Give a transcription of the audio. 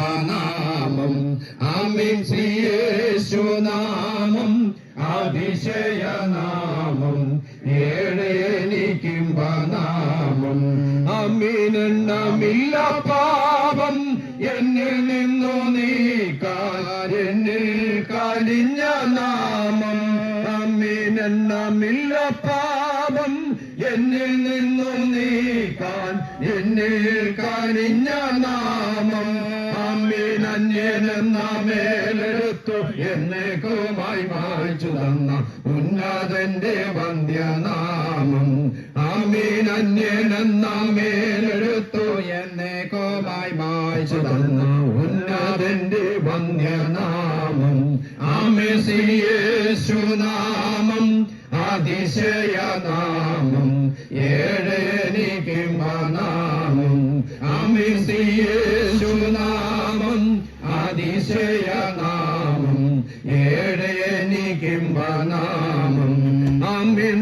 നാമം ആമീൻ. ശ്രീയേശുനാമം. അതിശയനാമം. ഏഴയനിക്കും പാനാമം നാമം അമീനെണ്ണമില്ല പാപം. എന്നിൽ നിന്നു നീക്കാൻ എന്നിൽ കാലിഞ്ഞ നാമം. അമീനെണ്ണമില്ല പാപം. എന്നിൽ നിന്നു നീക്കാൻ എന്നിൽ കാലിഞ്ഞ നാമം. അമ്മീൻ അന്യനെന്ന മേലെടുത്തു എന്നേക്കുമായി മായ്ച്ചു തന്ന ഉന്നതന്റെ വന്ധ്യനാമം. ആമീൻ അന്യനെന്ന മേലെടുത്തു എന്നേക്കുമായി മായിച്ചു തന്ന ഉന്നതന്റെ വന്ധ്യനാമം. ആമേശിയേശുനാമം അതിശയനാമം ഏഴ് എനിക്ക് നാമം അമിസിയേശുനാമം അതിശയനാമം ഏഴ് എനിക്ക് നാമം അമിൻ